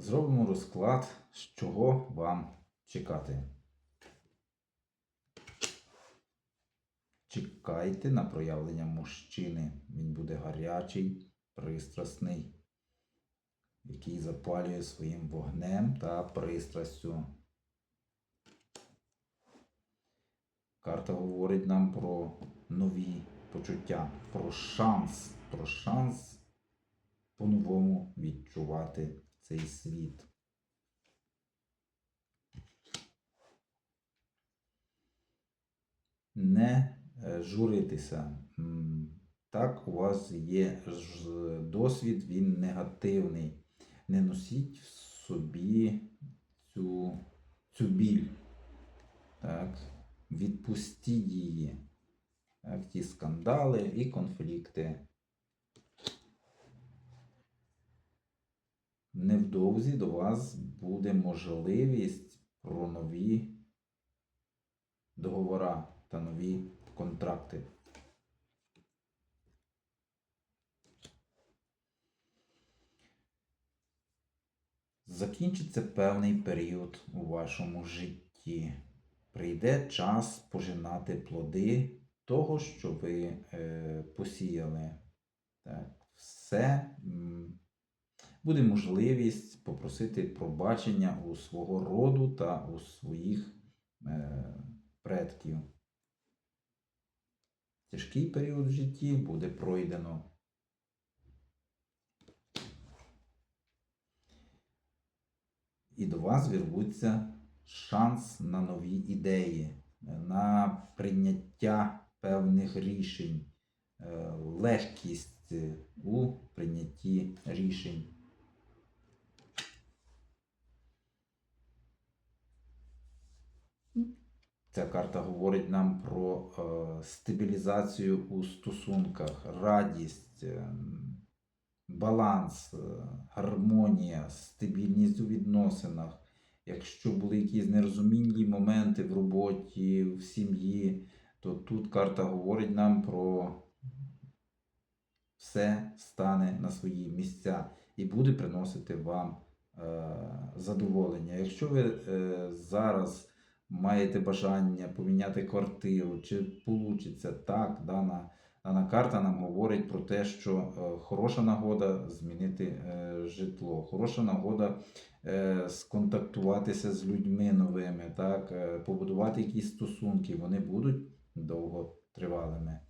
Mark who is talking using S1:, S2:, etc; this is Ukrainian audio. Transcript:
S1: Зробимо розклад, з чого вам чекати. Чекайте на проявлення мужчини. Він буде гарячий, пристрасний, який запалює своїм вогнем та пристрастю. Карта говорить нам про нові почуття, про шанс, про шанс по-новому відчувати цей світ. Не е, журитися. Так, у вас є досвід, він негативний. Не носіть в собі цю, цю біль. Так, відпустіть її. Так, ті скандали і конфлікти. Невдовзі до вас буде можливість про нові договори та нові контракти. Закінчиться певний період у вашому житті. Прийде час пожинати плоди того, що ви е, посіяли. Так, все буде можливість попросити пробачення у свого роду та у своїх е, предків. Тяжкий період в житті буде пройдено. І до вас вірвуться шанс на нові ідеї, на прийняття певних рішень, е, легкість у прийнятті рішень. Ця карта говорить нам про е, стабілізацію у стосунках, радість, е, баланс, е, гармонія, стабільність у відносинах. Якщо були якісь нерозумінні моменти в роботі, в сім'ї, то тут карта говорить нам про все стане на свої місця і буде приносити вам задоволення. Якщо ви зараз маєте бажання поміняти квартиру, чи вийде так, дана, дана карта нам говорить про те, що е, хороша нагода змінити е, житло, хороша нагода е, сконтактуватися з людьми новими, так, побудувати якісь стосунки, вони будуть довготривалими.